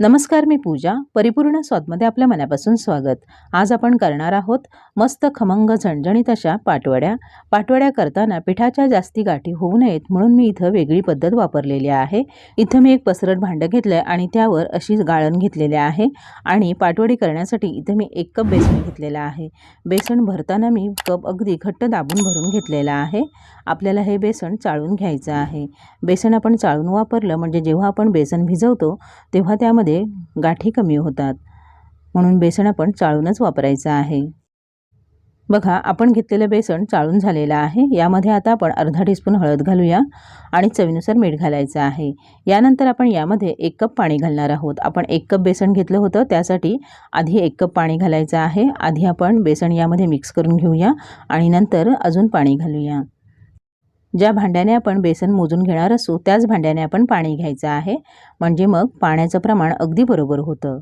नमस्कार मी पूजा परिपूर्ण स्वादमध्ये आपल्या मनापासून स्वागत. आज आपण करणार आहोत मस्त खमंग झणझणीत अशा पाटवड्या. पाटवड्या करताना पिठाच्या जास्ती गाठी होऊ नयेत म्हणून मी इथं वेगळी पद्धत वापरलेली आहे. इथं मी एक पसरट भांडं घेतलं आहे आणि त्यावर अशी गाळण घेतलेली आहे आणि पाटवडी करण्यासाठी इथं मी एक कप बेसन घेतलेलं आहे. बेसन भरताना मी कप अगदी घट्ट दाबून भरून घेतलेला आहे. आपल्याला हे बेसन चाळून घ्यायचं आहे. बेसन आपण चाळून वापरलं म्हणजे जेव्हा आपण बेसन भिजवतो तेव्हा त्यामध्ये गाठी कमी होतात. म्हणून बेसन आपण चाळूनच वापरायचं आहे. बघा आपण घेतलेलं बेसन चाळून झालेलं आहे. यामध्ये आता आपण अर्धा टीस्पून हळद घालूया आणि चवीनुसार मीठ घालायचं आहे. यानंतर आपण यामध्ये एक कप पाणी घालणार आहोत. आपण एक कप बेसन घेतलं होतं त्यासाठी आधी एक कप पाणी घालायचं आहे. आधी आपण बेसन यामध्ये मिक्स करून घेऊया आणि नंतर अजून पाणी घालूया. ज्या भांड्याने आपण बेसन मोजून घेणार असू त्याच भांड्याने आपण पाणी घ्यायचं आहे. म्हणजे मग पाण्याचं प्रमाण अगदी बरोबर होतं.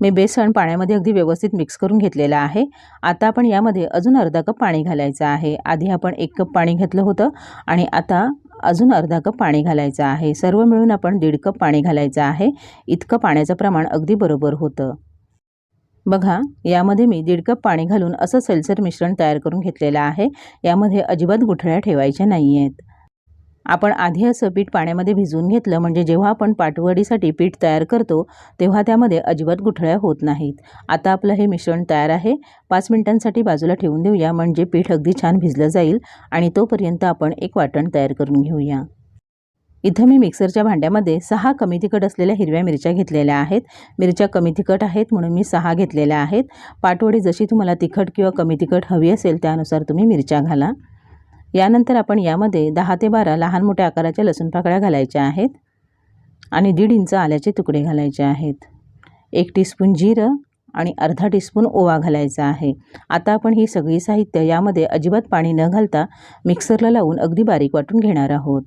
मी बेसन पाण्यामध्ये अगदी व्यवस्थित मिक्स करून घेतलेलं आहे. आता आपण यामध्ये अजून अर्धा कप पाणी घालायचं आहे. आधी आपण एक कप पाणी घेतलं होतं आणि आता अजून अर्धा कप पाणी घालायचं आहे. सर्व मिळून आपण दीड कप पाणी घालायचं आहे. इतकं पाण्याचं प्रमाण अगदी बरोबर होतं. बघा यामध्ये मी दीड कप पाणी घालून असं सैलसर मिश्रण तयार करून घेतलेलं आहे. यामध्ये अजिबात गुठळ्या ठेवायच्या नाही आहेत आपण आधी असं पीठ पाण्यामध्ये भिजवून घेतलं म्हणजे जेव्हा आपण पाटवडीसाठी पीठ तयार करतो तेव्हा त्यामध्ये अजिबात गुठळ्या होत नाहीत. आता आपलं हे मिश्रण तयार आहे. पाच मिनिटांसाठी बाजूला ठेवून देऊया म्हणजे पीठ अगदी छान भिजलं जाईल आणि तोपर्यंत आपण एक वाटण तयार करून घेऊया. इथं मी मिक्सरच्या भांड्यामध्ये सहा कमी तिखट असलेल्या हिरव्या मिरच्या घेतलेल्या आहेत. मिरच्या कमी तिखट आहेत म्हणून मी सहा घेतलेल्या आहेत. पाटवडी जशी तुम्हाला तिखट किंवा कमी तिखट हवी असेल त्यानुसार तुम्ही मिरच्या घाला. यानंतर आपण यामध्ये दहा ते बारा लहान मोठ्या आकाराच्या लसूण पाकळ्या घालायच्या आहेत आणि दीड इंच आल्याचे तुकडे घालायचे आहेत. एक टीस्पून जिरं आणि अर्धा टीस्पून ओवा घालायचा आहे. आता आपण ही सगळी साहित्य यामध्ये अजिबात पाणी न घालता मिक्सरला लावून अगदी बारीक वाटून घेणार आहोत.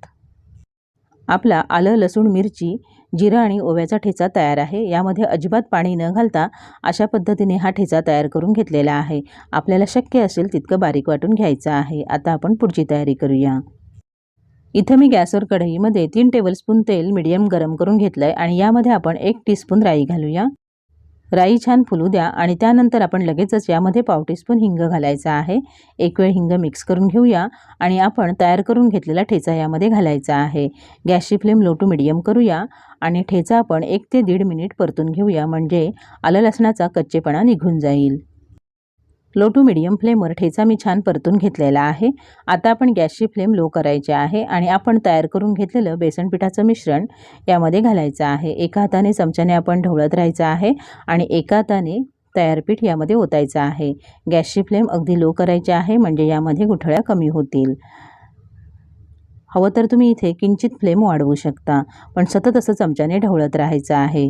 आपला आलं लसूण मिरची जिरं आणि ओव्याचा ठेचा तयार आहे. यामध्ये अजिबात पाणी न घालता अशा पद्धतीने हा ठेचा तयार करून घेतलेला आहे. आपल्याला शक्य असेल तितकं बारीक वाटून घ्यायचं आहे. आता आपण पुढची तयारी करूया. इथं मी गॅसवर कढईमध्ये तीन टेबलस्पून तेल मिडियम गरम करून घेतलं आहे आणि यामध्ये आपण एक टीस्पून राई घालूया. राई छान फुलू द्या आणि त्यानंतर आपण लगेचच यामध्ये पाव टीस्पून हिंग घालायचा आहे. एक वेळ हिंग मिक्स करून घेऊया आणि आपण तयार करून घेतलेला ठेचा यामध्ये घालायचा आहे. गॅसची फ्लेम लो टू मिडियम करूया आणि ठेचा आपण एक ते दीड मिनिट परतून घेऊया म्हणजे आलं लसणाचा कच्चेपणा निघून जाईल. लो टू मिडियम फ्लेमवर ठेचा मी छान परतून घेतलेला आहे. आता आपण गॅसची फ्लेम लो करायची आहे आणि आपण तयार करून घेतलेलं बेसन पिठाचं मिश्रण यामध्ये घालायचं आहे. एका हाताने चमच्याने आपण ढवळत राहायचं आहे आणि एका हाताने तयार पीठ यामध्ये ओतायचं आहे. गॅसची फ्लेम अगदी लो करायची आहे म्हणजे यामध्ये गुठळ्या कमी होतील. हवं तर तुम्ही इथे किंचित फ्लेम वाढवू शकता पण सतत असं चमच्याने ढवळत राहायचं आहे.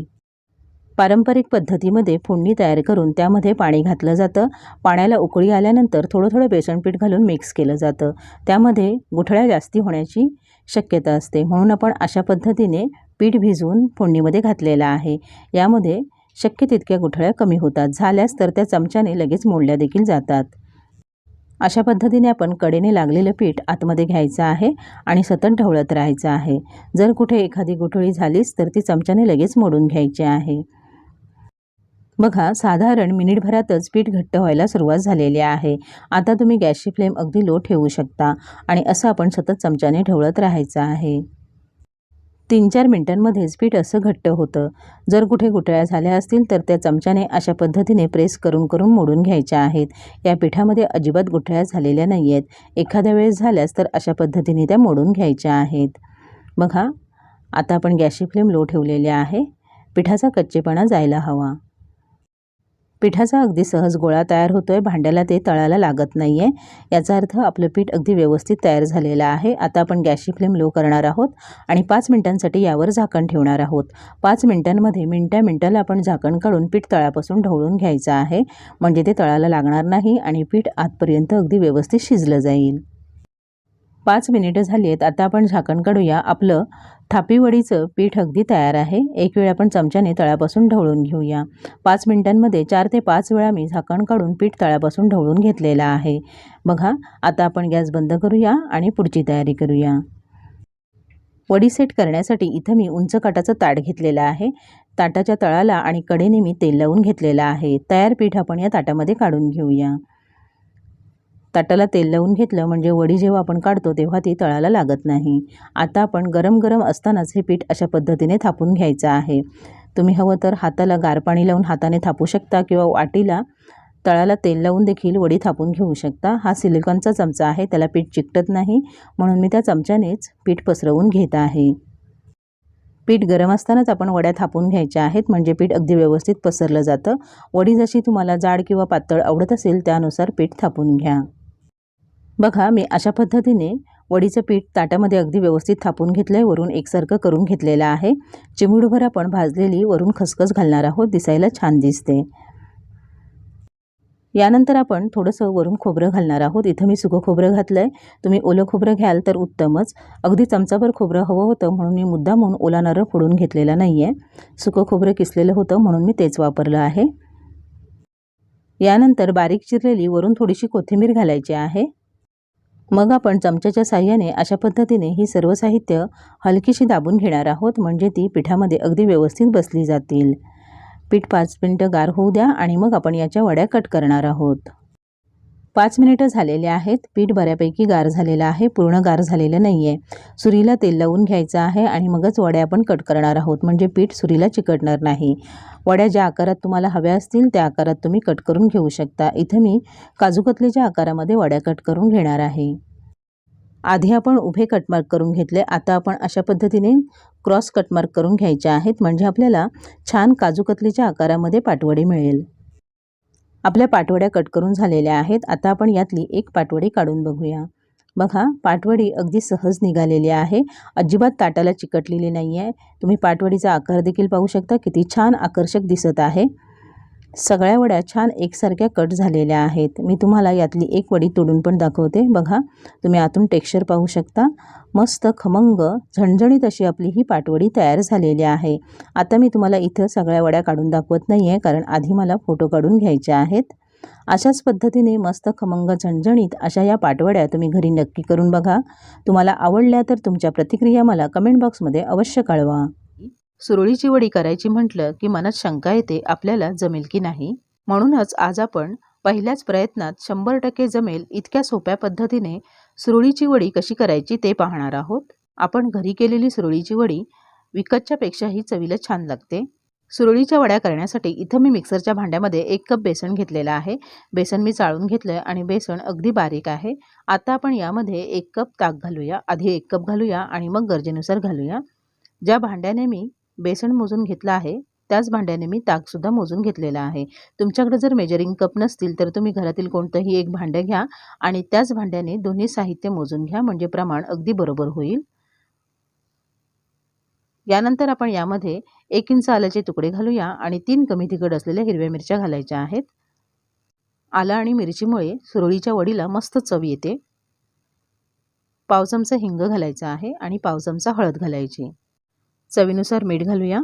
पारंपरिक पद्धतीमध्ये फोडणी तयार करून त्यामध्ये पाणी घातलं जातं. पाण्याला उकळी आल्यानंतर थोडं थोडं बेसन पीठ घालून मिक्स केलं जातं. त्यामध्ये गुठळ्या जास्ती होण्याची शक्यता असते. म्हणून आपण अशा पद्धतीने पीठ भिजवून फोडणीमध्ये घातलेलं आहे. यामध्ये शक्य तितक्या गुठळ्या कमी होतात. झाल्यास तर त्या चमच्याने लगेच मोडल्या देखील जातात. अशा पद्धतीने आपण कडेने लागलेलं पीठ आतमध्ये घ्यायचं आहे आणि सतत ढवळत राहायचं आहे. जर कुठे एखादी गुठळी झालीच तर ती चमच्याने लगेच मोडून घ्यायची आहे. बघा साधारण मिनिटभरातच पीठ घट्ट व्हायला सुरुवात झालेली आहे. आता तुम्ही गॅसची फ्लेम अगदी लो ठेवू शकता आणि असं आपण सतत चमच्याने ढवळत राहायचं आहे. तीन चार मिनटांमध्येच पीठ असं घट्ट होतं. जर कुठे गुटळ्या झाल्या असतील तर त्या चमच्याने अशा पद्धतीने प्रेस करून करून मोडून घ्यायच्या आहेत. या पिठामध्ये अजिबात गुठळ्या झालेल्या नाही आहेत एखाद्या वेळेस झाल्यास तर अशा पद्धतीने त्या मोडून घ्यायच्या आहेत. बघा आता आपण गॅसची फ्लेम लो ठेवलेली आहे. पिठाचा कच्चेपणा जायला हवा. पिठाचा अगदी सहज गोळा तयार होतो आहे भांड्याला ते तळाला लागत नाही आहे याचा अर्थ आपलं पीठ अगदी व्यवस्थित तयार झालेलं आहे. आता आपण गॅसची फ्लेम लो करणार आहोत आणि पाच मिनटांसाठी यावर झाकण ठेवणार आहोत. पाच मिनटांमध्ये मिनट्या मिनटाला आपण झाकण काढून पीठ तळापासून ढवळून घ्यायचं आहे. म्हणजे ते तळाला लागणार नाही आणि पीठ आतपर्यंत अगदी व्यवस्थित शिजलं जाईल. पाच मिनिटं झाली आहेत आता आपण झाकण काढूया. आपलं थापीवडीचं पीठ अगदी तयार आहे. एक वेळ आपण चमच्याने तळ्यापासून ढवळून घेऊया. पाच मिनिटांमध्ये चार ते पाच वेळा मी झाकण काढून पीठ तळ्यापासून ढवळून घेतलेलं आहे. बघा आता आपण गॅस बंद करूया आणि पुढची तयारी करूया. वडी सेट करण्यासाठी इथं मी उंच काटाचं ताट घेतलेलं आहे. ताटाच्या तळाला आणि कडेने मी तेल लावून घेतलेलं आहे. तयार पीठ आपण या ताटामध्ये काढून घेऊया. ताटाला तेल लावून घेतलं म्हणजे वडी जेव्हा आपण काढतो तेव्हा ती तळाला लागत नाही. आता आपण गरम गरम असतानाच हे पीठ अशा पद्धतीने थापून घ्यायचं आहे. तुम्ही हवं तर हाताला गार पाणी लावून हाताने थापू शकता किंवा वाटीला तळाला तेल लावून देखील वडी थापून घेऊ शकता. हा सिलिकॉनचा चमचा आहे त्याला पीठ चिकटत नाही. म्हणून मी त्या चमच्यानेच पीठ पसरवून घेत आहे. पीठ गरम असतानाच आपण वड्या थापून घ्यायच्या आहेत म्हणजे पीठ अगदी व्यवस्थित पसरलं जातं. वडी जशी तुम्हाला जाड किंवा पातळ आवडत असेल त्यानुसार पीठ थापून घ्या. बघा मी अशा पद्धतीने वडीचं पीठ ताटामध्ये अगदी व्यवस्थित थापून घेतलं आहे वरून एकसारखं करून घेतलेलं आहे. चिमूडभर आपण भाजलेली वरून खसखस घालणार आहोत दिसायला छान दिसते. यानंतर आपण थोडंसं वरून खोबरं घालणार आहोत. इथं मी सुकं खोबरं घातलं आहे तुम्ही ओलं खोबरं घ्याल तर उत्तमच. अगदी चमचाभर खोबरं हवं होतं म्हणून मी मुद्दामून ओला नारळ फोडून घेतलेला नाही आहे सुकं खोबरं किसलेलं होतं म्हणून मी तेच वापरलं आहे. यानंतर बारीक चिरलेली वरून थोडीशी कोथिंबीर घालायची आहे. मग आपण चमच्याच्या साह्याने अशा पद्धतीने ही सर्व साहित्य हलकीशी दाबून घेणार आहोत म्हणजे ती पिठामध्ये अगदी व्यवस्थित बसली जातील. पीठ पाच मिनटं गार होऊ द्या आणि मग आपण याच्या वड्या कट करणार आहोत. पाच मिनिटं झालेले आहेत. पीठ बऱ्यापैकी गार झालेलं आहे. पूर्ण गार झालेलं नाही आहे सुरीला तेल लावून घ्यायचं आहे आणि मगच वड्या आपण कट करणार आहोत. म्हणजे पीठ सुरीला चिकटणार नाही. वड्या ज्या आकारात तुम्हाला हव्या असतील त्या आकारात तुम्ही कट करून घेऊ शकता. इथं मी काजूकतलीच्या आकारामध्ये वड्या कट करून घेणार आहे. आधी आपण उभे कटमार्क करून घेतले. आता आपण अशा पद्धतीने क्रॉस कटमार्क करून घ्यायचे आहेत. म्हणजे आपल्याला छान काजूकतलीच्या आकारामध्ये पाटवडी मिळेल. आपल्या पाटवड्या कट करून झालेल्या आहेत. आता आपण यातली एक पाटवडी काढून बघूया. बघा पाटवडी अगदी सहज निघालेली आहे. अजिबात ताटाला चिकटलेली नाही आहे तुम्ही पाटवडीचा आकार देखील पाहू शकता. किती छान आकर्षक दिसत आहे. सगळ्या वड्या छान एकसारख्या कट झालेल्या आहेत. मी तुम्हाला यातली एक वडी तोडून पण दाखवते. बघा तुम्ही आतून टेक्स्चर पाहू शकता. मस्त खमंग झणझणीत अशी आपली ही पाटवडी तयार झालेली आहे. आता मी तुम्हाला इथं सगळ्या वड्या काढून दाखवत नाही आहे कारण आधी मला फोटो काढून घ्यायचे आहेत. अशाच पद्धतीने मस्त खमंग झणझणीत अशा या पाटवड्या तुम्ही घरी नक्की करून बघा. तुम्हाला आवडल्या तर तुमच्या प्रतिक्रिया मला कमेंट बॉक्समध्ये अवश्य कळवा. सुरळीची वडी करायची म्हटलं की मनात शंका येते आपल्याला जमेल की नाही. म्हणूनच आज आपण पहिल्याच प्रयत्नात शंभर टक्के जमेल इतक्या सोप्या पद्धतीने सुरळीची वडी कशी करायची ते पाहणार आहोत. आपण घरी केलेली सुरळीची वडी विकतच्या पेक्षाही चवीला छान लागते. सुरळीच्या वड्या करण्यासाठी इथं मी मिक्सरच्या भांड्यामध्ये एक कप बेसन घेतलेलं आहे. बेसन मी चाळून घेतलं आणि बेसन अगदी बारीक आहे. आता आपण यामध्ये एक कप ताक घालूया आधी एक कप घालूया आणि मग गरजेनुसार घालूया. ज्या भांड्याने मी बेसन मोजून घेतलं आहे. त्याच भांड्याने मी ताकसुद्धा मोजून घेतलेला आहे. तुमच्याकडे जर मेजरिंग कप नसतील तर तुम्ही घरातील कोणतंही एक भांडं घ्या आणि त्याच भांड्याने दोन्ही साहित्य मोजून घ्या म्हणजे प्रमाण अगदी बरोबर होईल. यानंतर आपण यामध्ये एक इंच आल्याचे तुकडे घालूया आणि तीन कमी तिखट असलेल्या हिरव्या मिरच्या घालायच्या आहेत. आलं आणि मिरचीमुळे सुरळीच्या वडीला मस्त चव येते. पाव चमचा हिंग घालायचा आहे आणि पाव चमचा हळद घालायची. चवीनुसार मीठ घालूया.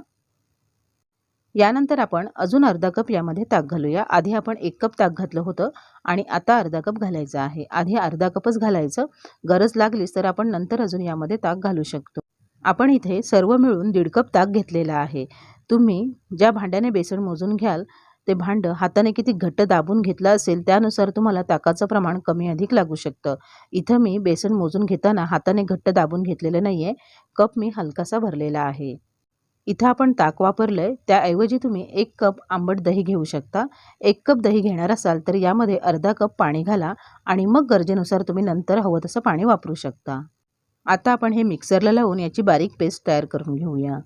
यानंतर आपण अजून अर्धा कप यामध्ये ताक घालूया. आधी आपण एक कप ताक घातलं होतं आणि आता अर्धा कप घालायचा आहे. आधी अर्धा कपच घालायचं. गरज लागलीच तर आपण नंतर अजून यामध्ये ताक घालू शकतो. आपण इथे सर्व मिळून दीड कप ताक घेतलेला आहे. तुम्ही ज्या भांड्याने बेसन मोजून घ्याल ते भांडं हाताने किती घट्ट दाबून घेतलं असेल त्यानुसार तुम्हाला ताकाचं प्रमाण कमी अधिक लागू शकतं. इथं मी बेसन मोजून घेताना हाताने घट्ट दाबून घेतलेलं नाही आहे कप मी हलकासा भरलेला आहे. इथं आपण ताक वापरलं आहे त्याऐवजी तुम्ही एक कप आंबट दही घेऊ शकता. एक कप दही घेणार असाल तर यामध्ये अर्धा कप पाणी घाला आणि मग गरजेनुसार तुम्ही नंतर हवं तसं पाणी वापरू शकता. आता आपण हे मिक्सरला लावून याची बारीक पेस्ट तयार करून घेऊया.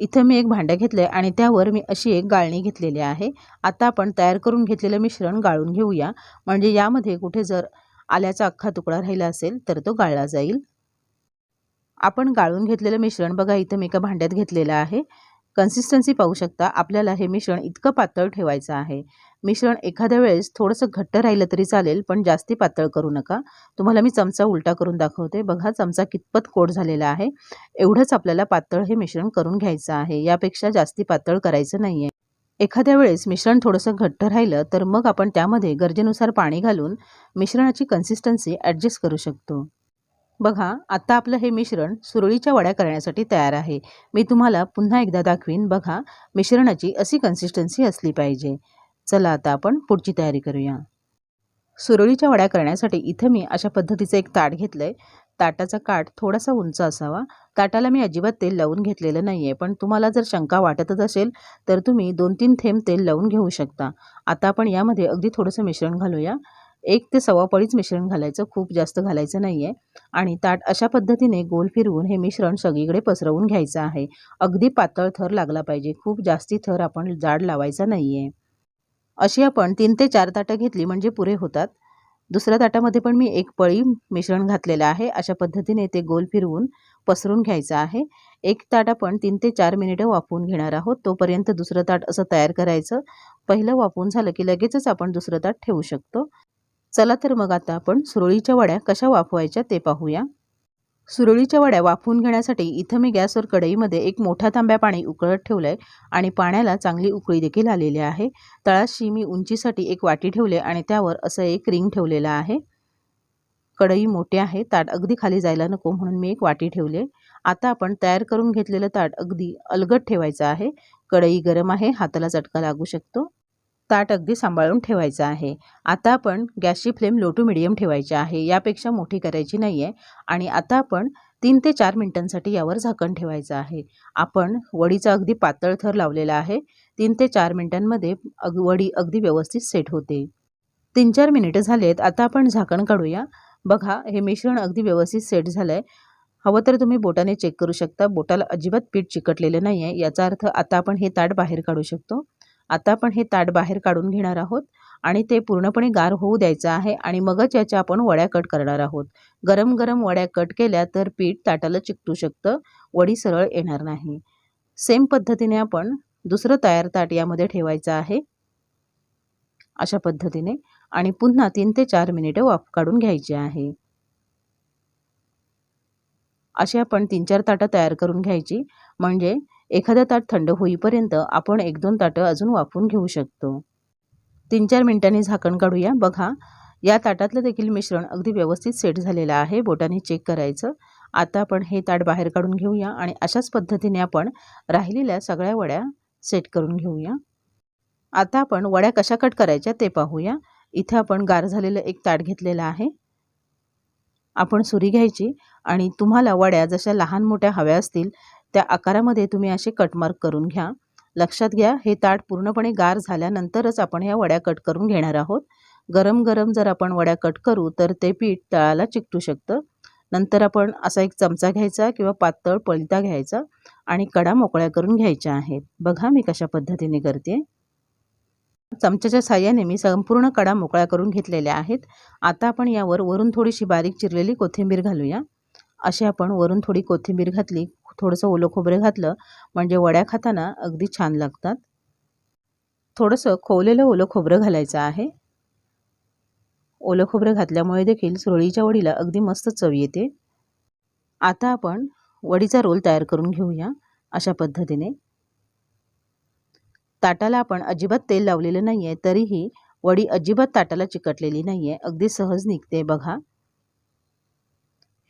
इथं मी एक भांडं घेतलं आहे आणि त्यावर मी अशी एक गाळणी घेतलेली आहे. आता आपण तयार करून घेतलेलं मिश्रण गाळून घेऊया. म्हणजे यामध्ये कुठे जर आल्याचा अख्खा तुकडा राहिला असेल तर तो गाळला जाईल. आपण गाळून घेतलेलं मिश्रण बघा इथं मी एका भांड्यात घेतलेलं आहे. कन्सिस्टन्सी पाहू शकता. आपल्याला हे मिश्रण इतकं पातळ ठेवायचं आहे. मिश्रण एखाद्या वेळेस थोडंसं घट्ट राहिलं तरी चालेल पण जास्ती पातळ करू नका. तुम्हाला मी चमचा उलटा करून दाखवते. बघा चमचा कितपत कोड झालेला आहे. एवढंच आपल्याला पातळ हे मिश्रण करून घ्यायचं आहे. यापेक्षा जास्ती पातळ करायचं नाही आहे एखाद्या वेळेस मिश्रण थोडंसं घट्ट राहिलं तर मग आपण त्यामध्ये गरजेनुसार पाणी घालून मिश्रणाची कन्सिस्टन्सी ॲडजस्ट करू शकतो. बघा आता आपलं हे मिश्रण सुरळीच्या वड्या करण्यासाठी तयार आहे. मी तुम्हाला पुन्हा एकदा दाखवीन बघा मिश्रणाची अशी कन्सिस्टन्सी असली पाहिजे. चला आता आपण पुढची तयारी करूया. सुरळीच्या वड्या करण्यासाठी इथं मी अशा पद्धतीचं एक ताट घेतलं आहे ताटाचा काठ थोडासा उंच असावा. ताटाला मी अजिबात तेल लावून घेतलेलं नाही आहे पण तुम्हाला जर शंका वाटतच असेल तर तुम्ही दोन तीन थेंब तेल लावून घेऊ शकता. आता आपण यामध्ये अगदी थोडंसं मिश्रण घालूया. एक ते सव्वा पळीच मिश्रण घालायचं खूप जास्त घालायचं नाही आहे आणि ताट अशा पद्धतीने गोल फिरवून हे मिश्रण सगळीकडे पसरवून घ्यायचं आहे. अगदी पातळ थर लागला पाहिजे खूप जास्ती थर आपण जाड लावायचा नाही आहे अशी आपण तीन ते चार ताटं घेतली म्हणजे पुरे होतात. दुसऱ्या ताटामध्ये पण मी एक पळी मिश्रण घातलेलं आहे. अशा पद्धतीने ते गोल फिरवून पसरून घ्यायचं आहे. एक ताट आपण तीन ते चार मिनिटं वाफवून घेणार आहोत तोपर्यंत दुसरं ताट असं तयार करायचं. पहिलं वाफवून झालं की लगेचच आपण दुसरं ताट ठेवू शकतो. चला तर मग आता आपण सुरळीच्या वड्या कशा वाफवायच्या ते पाहूया. सुरळीच्या वड्या वाफवून घेण्यासाठी इथं मी गॅसवर कढईमध्ये एक मोठा तांब्या पाणी उकळत ठेवलं आहे आणि पाण्याला चांगली उकळी देखील आलेली आहे. तळाशी मी उंचीसाठी एक वाटी ठेवले आणि त्यावर असं एक रिंग ठेवलेलं आहे. कढई मोठी आहे ताट अगदी खाली जायला नको म्हणून मी एक वाटी ठेवले. आता आपण तयार करून घेतलेलं ताट अगदी अलगट ठेवायचं आहे. कढई गरम आहे हाताला चटका लागू शकतो. ताट अगदी सांभाळून ठेवायचं आहे. आता आपण गॅसची फ्लेम लो टू मिडियम ठेवायची आहे. यापेक्षा मोठी करायची नाही आहे आणि आता आपण तीन ते चार मिनटांसाठी यावर झाकण ठेवायचं आहे. आपण वडीचा अगदी पातळ थर लावलेला आहे. तीन ते चार मिनटांमध्ये अग वडी अगदी व्यवस्थित सेट होते. तीन चार मिनिटं झालेत. आता आपण झाकण काढूया. बघा हे मिश्रण अगदी व्यवस्थित सेट झालं आहे हवं तर तुम्ही बोटाने चेक करू शकता. बोटाला अजिबात पीठ चिकटलेलं नाही आहे याचा अर्थ आता आपण हे ताट बाहेर काढू शकतो. आता आपण हे ताट बाहेर काढून घेणार आहोत आणि ते पूर्णपणे गार होऊ द्यायचं आहे आणि मगच याच्या आपण वड्या कट करणार आहोत. गरम गरम वड्या कट केल्या तर पीठ ताटाला चिकटू शकतं. वडी सरळ येणार नाही. सेम पद्धतीने आपण दुसरं तयार ताट यामध्ये ठेवायचं आहे. अशा पद्धतीने आणि पुन्हा तीन ते चार मिनिटं वाफ काढून घ्यायची आहे. अशी आपण तीन चार ताटं तयार करून घ्यायची. म्हणजे एखादं ताट थंड होईपर्यंत आपण एक दोन ताटं अजून वाफवून घेऊ शकतो. तीन चार मिनिटांनी झाकण काढूया. बघा या ताटातलं देखील मिश्रण अगदी व्यवस्थित सेट झालेलं आहे. बोटाने चेक करायचं. आता आपण हे ताट बाहेर काढून घेऊया आणि अशाच पद्धतीने आपण राहिलेल्या सगळ्या वड्या सेट करून घेऊया. आता आपण वड्या कशा कट करायच्या ते पाहूया. इथे आपण गार झालेलं एक ताट घेतलेलं आहे. आपण सुरी घ्यायची आणि तुम्हाला वड्या जशा लहान मोठ्या हव्या असतील त्या आकारामध्ये तुम्ही असे कटमार्क करून घ्या. लक्षात घ्या हे ताट पूर्णपणे गार झाल्यानंतरच आपण ह्या वड्या कट करून घेणार आहोत. गरम गरम जर आपण वड्या कट करू तर ते पीठ तळाला चिकटू शकतं. नंतर आपण असा एक चमचा घ्यायचा किंवा पातळ पळता घ्यायचा आणि कडा मोकळ्या करून घ्यायच्या आहेत. बघा मी कशा पद्धतीने करते. चमच्याच्या साह्याने मी संपूर्ण कडा मोकळ्या करून घेतलेल्या आहेत. आता आपण यावर वरून थोडीशी बारीक चिरलेली कोथिंबीर घालूया. अशी आपण वरून थोडी कोथिंबीर घातली थोडंसं ओलं खोबरं घातलं म्हणजे वड्या खाताना अगदी छान लागतात. थोडंसं खोवलेलं ओलं खोबरं घालायचं आहे. ओलं खोबरं घातल्यामुळे देखील सुरळीच्या वडीला अगदी मस्त चव येते. आता आपण वडीचा रोल तयार करून घेऊया अशा पद्धतीने. ताटाला आपण अजिबात तेल लावलेलं नाही आहे तरीही वडी अजिबात ताटाला चिकटलेली नाही आहे अगदी सहज निघते बघा.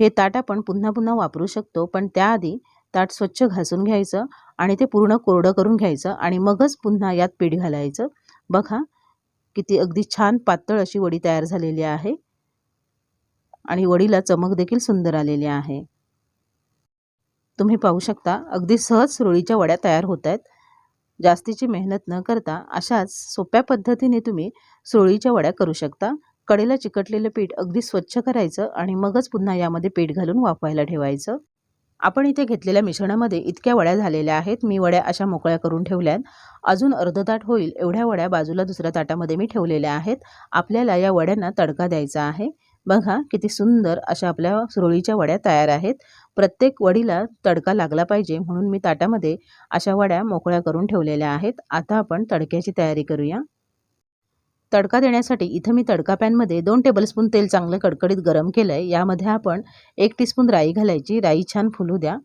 हे ताट आपण पुन्हा पुन्हा वापरू शकतो पण त्याआधी ताट स्वच्छ घासून घ्यायचं आणि ते पूर्ण कोरडं करून घ्यायचं आणि मगच पुन्हा यात पीठ घालायचं. बघा किती अगदी छान पातळ अशी वडी तयार झालेली आहे. आणि वडीला चमक देखील सुंदर आलेली आहे. तुम्ही पाहू शकता अगदी सहज सुरळीच्या वड्या तयार होत आहेत. जास्तीची मेहनत न करता अशाच सोप्या पद्धतीने तुम्ही सुरळीच्या वड्या करू शकता. कडेला चिकटलेलं पीठ अगदी स्वच्छ करायचं आणि मगच पुन्हा यामध्ये पीठ घालून वाफवायला ठेवायचं. आपण इथे घेतलेल्या मिश्रणामध्ये इतक्या वड्या झालेल्या आहेत मी वड्या अशा मोकळ्या करून ठेवल्यात. अजून अर्ध ताट होईल एवढ्या वड्या बाजूला दुसऱ्या ताटामध्ये मी ठेवलेल्या आहेत. आपल्याला या वड्यांना तडका द्यायचा आहे. बघा किती सुंदर अशा आपल्या सुरळीच्या वड्या तयार आहेत. प्रत्येक वडीला तडका लागला पाहिजे म्हणून मी ताटामध्ये अशा वड्या मोकळ्या करून ठेवलेल्या आहेत. आता आपण तडक्याची तयारी करूया. तडका देण्यासाठी इथं मी तडका पॅनमध्ये दोन टेबलस्पून तेल चांगलं कडकडीत गरम केलं आहे यामध्ये आपण एक टीस्पून राई घालायची. राई छान फुलू द्या.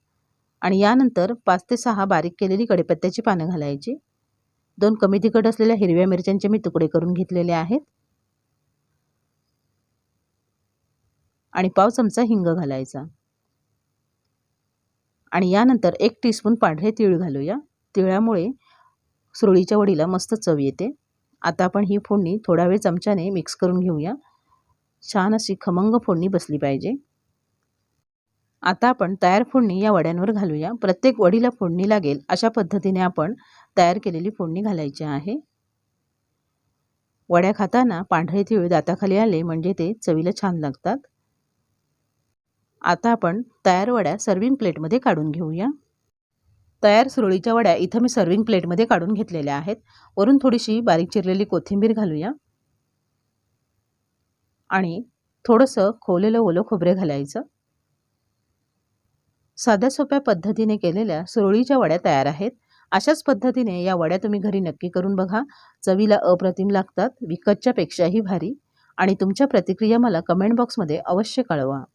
आणि यानंतर पाच ते सहा बारीक केलेली कढीपत्त्याची पानं घालायची. दोन कमी तिखट असलेल्या हिरव्या मिरच्यांचे मी तुकडे करून घेतलेले आहेत. आणि पाव चमचा हिंग घालायचा. आणि यानंतर एक टीस्पून पांढरे तीळ घालूया. तिळामुळे सुरळीच्या वडीला मस्त चव येते. आता आपण ही फोडणी थोडा वेळ चमच्याने मिक्स करून घेऊया. छान अशी खमंग फोडणी बसली पाहिजे. आता आपण तयार फोडणी या वड्यांवर घालूया. प्रत्येक वडीला फोडणी लागेल अशा पद्धतीने आपण तयार केलेली फोडणी घालायची आहे. वड्या खाताना पांढरे तिळ दाताखाली आले म्हणजे ते चवीला छान लागतात. आता आपण तयार वड्या सर्विंग प्लेटमध्ये काढून घेऊया. तयार सुरळीच्या वड्या इथं मी सर्विंग प्लेटमध्ये काढून घेतलेल्या आहेत. वरून थोडीशी बारीक चिरलेली कोथिंबीर घालूया. आणि थोडंसं खोवलेलं ओलं खोबरे घालायचं. साध्या सोप्या पद्धतीने केलेल्या सुरळीच्या वड्या तयार आहेत. अशाच पद्धतीने या वड्या तुम्ही घरी नक्की करून बघा. चवीला अप्रतिम लागतात विकतच्या पेक्षाही भारी. आणि तुमच्या प्रतिक्रिया मला कमेंट बॉक्समध्ये अवश्य कळवा.